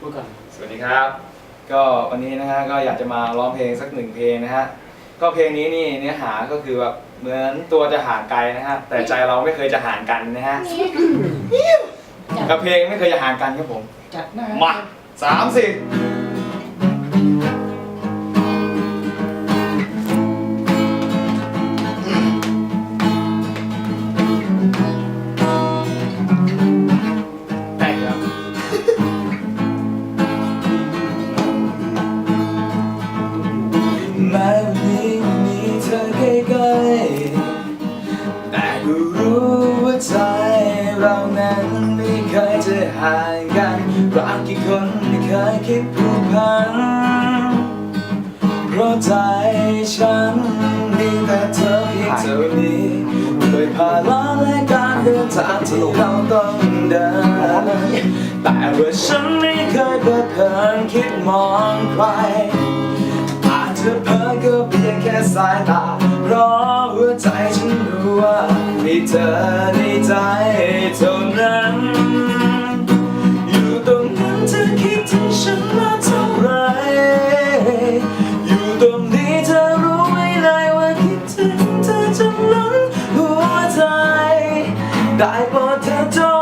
พูดก่อนสวัสดีครับ ก็วันนี้นะฮะก็อยากจะมาร้องเพลงสักหนึ่งเพลงนะฮะก็เพลงนี้นี่เนื้อหาก็คือแบบเหมือนตัวจะห่างไกลนะฮะแต่ใจเราไม่เคยจะห่างกันนะฮะกับเพลงไม่เคยจะห่างกันครับผมจัดหน้ามาสามสี่แแม้วันนี้ไม่มีเธอใกล้ๆแต่ก็รู้ว่าใจเรานั้นไม่เคยจะห่างกันรักกี่คนไม่เคยคิดผูกพันเพราะใจฉันมีแต่เธอเพียงเท่านี้ด้วยภาระและการเดินทางที่เราต้องเดินแต่ว่าฉันไม่เคยเปิดเผยคิดมองใคร สายตา เพราะหัวใจฉันรู้ว่ามีเธอในใจเท่านั้น อยู่ตรงนั้นเธอคิดถึงฉันมากเท่าไร อยู่ตรงนี้เธอรู้ไหมเลยว่าคิดถึงเธอจนล้นหัวใจ ได้โปรดเธอจง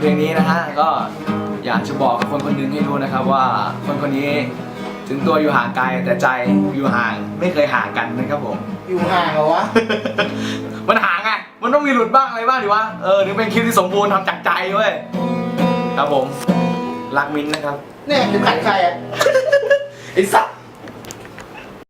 เพลงนี้นะฮะก็อยากจะบอกกับคนคนหนึงให้รู้นะครับว่าคนคนนี้ถึงตัวอยู่ห่างไกลแต่ใจอยู่ห่างไม่เคยห่างกันนะครับผม อยู่ห่างเหรอวะ มันห่างไงมันต้องมีหลุดบ้างอะไรบ้างดิวะเออถึงเป็นคลิปที่สมบูรณ์ทำจากใจเว้ยครับผมรักมินท์นะครับ เนี่ยจะขัดใครอะ ไอ้สัตว์